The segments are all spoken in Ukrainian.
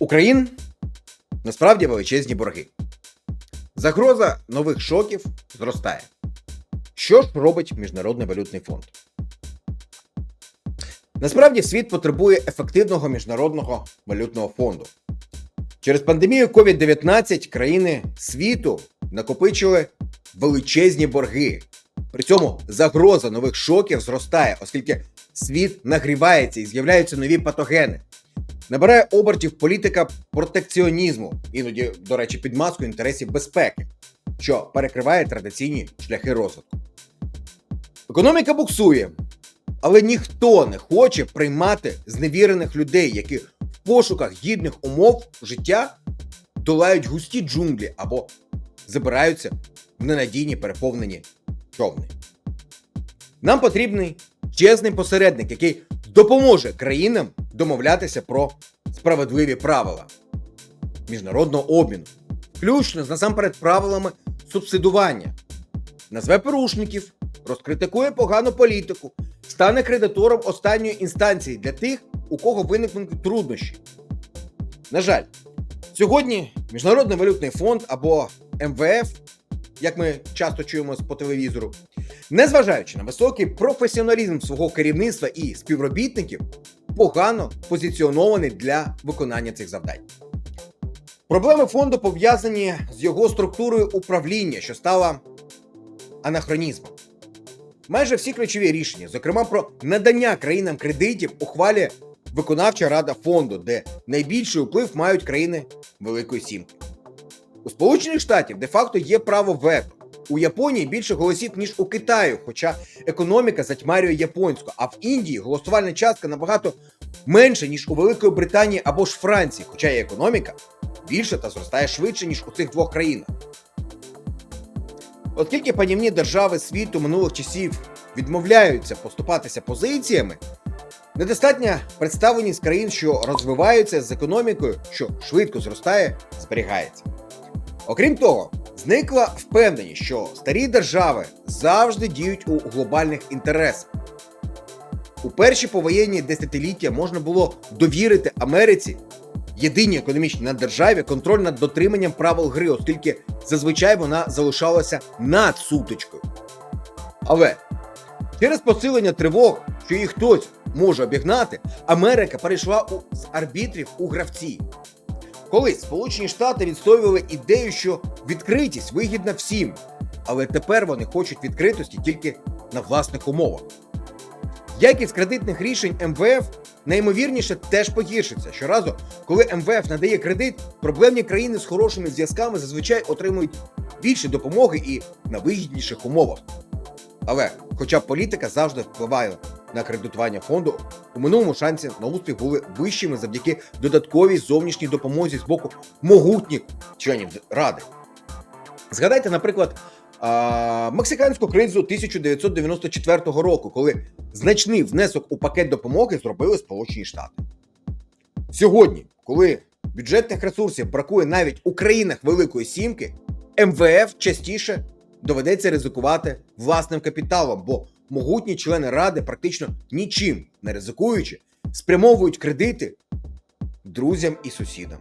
Україн насправді величезні борги. Загроза нових шоків зростає. Що ж робить Міжнародний валютний фонд? Насправді світ потребує ефективного міжнародного валютного фонду. Через пандемію COVID-19 країни світу накопичили величезні борги. При цьому загроза нових шоків зростає, оскільки світ нагрівається і з'являються нові патогени. Набирає обертів політика протекціонізму, іноді, до речі, під маскою інтересів безпеки, що перекриває традиційні шляхи розвитку. Економіка буксує, але ніхто не хоче приймати зневірених людей, які в пошуках гідних умов життя долають густі джунглі або забираються в ненадійні переповнені човни. Нам потрібний чесний посередник, який допоможе країнам домовлятися про справедливі правила міжнародного обміну, включно з насамперед правилами субсидування, назве порушників, розкритикує погану політику, стане кредитором останньої інстанції для тих, у кого виникнуть труднощі. На жаль, сьогодні Міжнародний валютний фонд або МВФ, як ми часто чуємо по телевізору, незважаючи на високий професіоналізм свого керівництва і співробітників, погано позиціонований для виконання цих завдань. Проблеми фонду пов'язані з його структурою управління, що стала анахронізмом. Майже всі ключові рішення, зокрема про надання країнам кредитів, ухвалює виконавча рада фонду, де найбільший вплив мають країни Великої Сімки. У Сполучених Штатів де-факто є право вето. У Японії більше голосів, ніж у Китаю, хоча економіка затьмарює японську, а в Індії голосувальна частка набагато менше, ніж у Великої Британії або ж Франції, хоча і економіка більше та зростає швидше, ніж у цих двох країнах. Оскільки панівні держави світу минулих часів відмовляються поступатися позиціями, недостатня представленість країн, що розвиваються з економікою, що швидко зростає, зберігається. Окрім того, зникла впевненість, що старі держави завжди діють у глобальних інтересах. У перші повоєнні десятиліття можна було довірити Америці єдиній економічній наддержаві контроль над дотриманням правил гри, оскільки зазвичай вона залишалася над сутичкою. Але через посилення тривог, що їх хтось може обігнати, Америка перейшла у, з арбітрів у гравці. Колись Сполучені Штати відстоювали ідею, що відкритість вигідна всім, але тепер вони хочуть відкритості тільки на власних умовах. Якість кредитних рішень МВФ найімовірніше теж погіршиться. Щоразу, коли МВФ надає кредит, проблемні країни з хорошими зв'язками зазвичай отримують більше допомоги і на вигідніших умовах. Але, хоча політика завжди впливає на кредитування фонду, у минулому шанси на успіх були вищими завдяки додатковій зовнішній допомозі з боку могутніх членів ради. Згадайте, наприклад, мексиканську кризу 1994 року, коли значний внесок у пакет допомоги зробили Сполучені Штати. Сьогодні, коли бюджетних ресурсів бракує навіть у країнах Великої Сімки, МВФ частіше доведеться ризикувати власним капіталом, бо могутні члени ради практично нічим не ризикуючи, спрямовують кредити друзям і сусідам.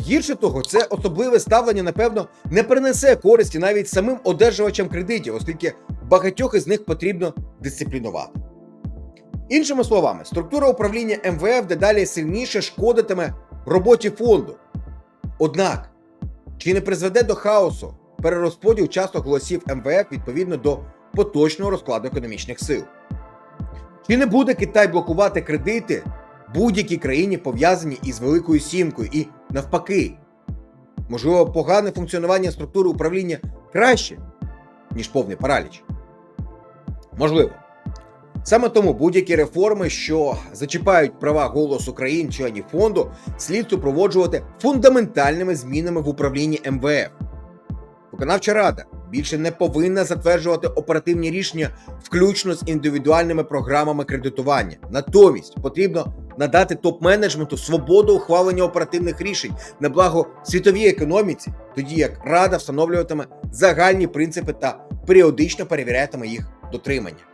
Гірше того, це особливе ставлення, напевно, не принесе користі навіть самим одержувачам кредитів, оскільки багатьох із них потрібно дисциплінувати. Іншими словами, структура управління МВФ дедалі сильніше шкодитиме роботі фонду. Однак, чи не призведе до хаосу перерозподіл часток голосів МВФ відповідно до поточного розкладу економічних сил? Чи не буде Китай блокувати кредити будь-якій країні пов'язані із Великою Сімкою і навпаки? Можливо, погане функціонування структури управління краще, ніж повний параліч? Можливо. Саме тому будь-які реформи, що зачіпають права голосу країн членів фонду, слід супроводжувати фундаментальними змінами в управлінні МВФ. Виконавча рада більше не повинна затверджувати оперативні рішення, включно з індивідуальними програмами кредитування. Натомість потрібно надати топ-менеджменту свободу ухвалення оперативних рішень на благо світовій економіці, тоді як рада встановлюватиме загальні принципи та періодично перевірятиме їх дотримання.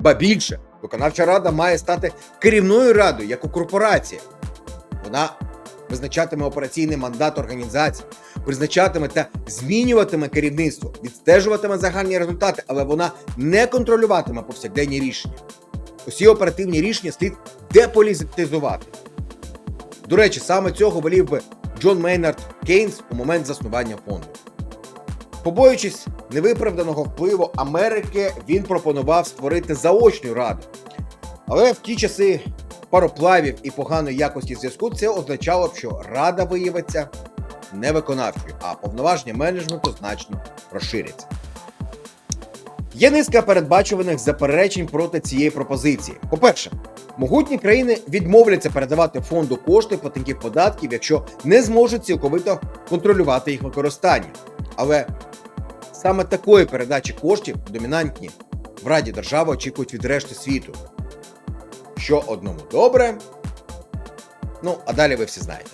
Ба більше, виконавча рада має стати керівною радою, як у корпорації. Вона визначатиме операційний мандат організації, призначатиме та змінюватиме керівництво, відстежуватиме загальні результати, але вона не контролюватиме повсякденні рішення. Усі оперативні рішення слід деполітизувати. До речі, саме цього волів би Джон Мейнард Кейнс у момент заснування фонду. Побоюючись невиправданого впливу Америки, він пропонував створити заочну раду. Але в ті часи пароплавів і поганої якості зв'язку це означало б, що рада виявиться не виконавчою, а повноваження менеджменту значно розширяться. Є низка передбачуваних заперечень проти цієї пропозиції. По-перше, могутні країни відмовляться передавати фонду кошти платників податків, якщо не зможуть цілковито контролювати їх використання. Але саме такої передачі коштів домінантні в Раді держави очікують від решти світу. Що одному добре. Ну, а далі ви всі знаєте.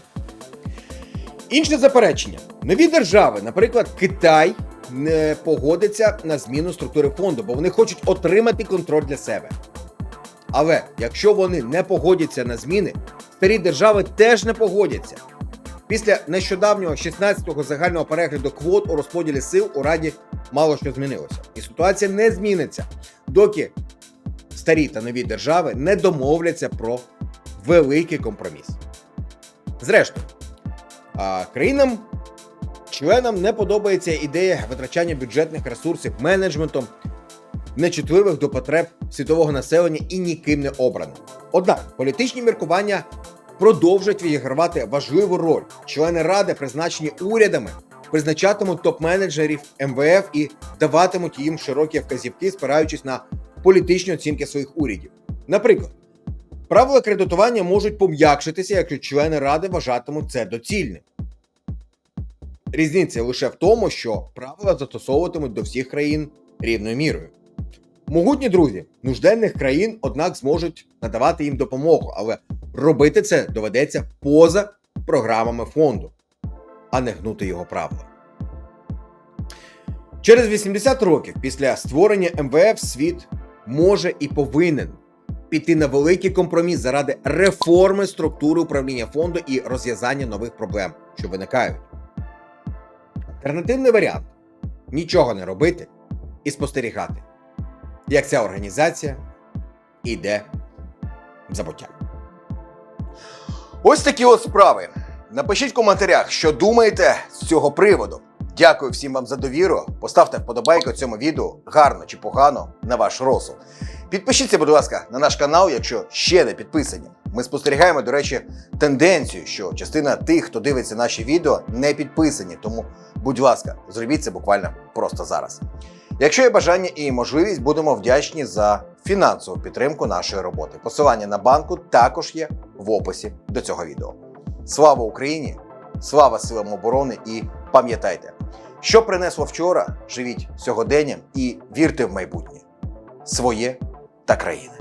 Інше заперечення: нові держави, наприклад, Китай, не погодиться на зміну структури фонду, бо вони хочуть отримати контроль для себе. Але якщо вони не погодяться на зміни, старі держави теж не погодяться. Після нещодавнього 16-го загального перегляду квот у розподілі сил у Раді мало що змінилося. І ситуація не зміниться, доки старі та нові держави не домовляться про великий компроміс. Зрештою, країнам членам не подобається ідея витрачання бюджетних ресурсів менеджментом, нечутливих до потреб світового населення і ніким не обрано. Однак політичні міркування продовжать відігравати важливу роль. Члени ради, призначені урядами, призначатимуть топ-менеджерів МВФ і даватимуть їм широкі вказівки, спираючись на політичні оцінки своїх урядів. Наприклад, правила кредитування можуть пом'якшитися, якщо члени ради вважатимуть це доцільним. Різниця лише в тому, що правила застосовуватимуть до всіх країн рівною мірою. Могутні друзі нужденних країн, однак, зможуть надавати їм допомогу, але робити це доведеться поза програмами фонду, а не гнути його правила. Через 80 років після створення МВФ світ може і повинен піти на великий компроміс заради реформи структури управління фонду і розв'язання нових проблем, що виникають. Альтернативний варіант нічого не робити і спостерігати, як ця організація йде в забуття. Ось такі от справи. Напишіть в коментарях, що думаєте з цього приводу. Дякую всім вам за довіру. Поставте вподобайку цьому відео, гарно чи погано, на ваш розсуд. Підпишіться, будь ласка, на наш канал, якщо ще не підписані. Ми спостерігаємо, до речі, тенденцію, що частина тих, хто дивиться наші відео, не підписані. Тому, будь ласка, зробіть це буквально просто зараз. Якщо є бажання і можливість, будемо вдячні за фінансову підтримку нашої роботи. Посилання на банку також є в описі до цього відео. Слава Україні! Слава силам оборони і пам'ятайте, що принесло вчора, живіть сьогоденням і вірте в майбутнє своє та країни.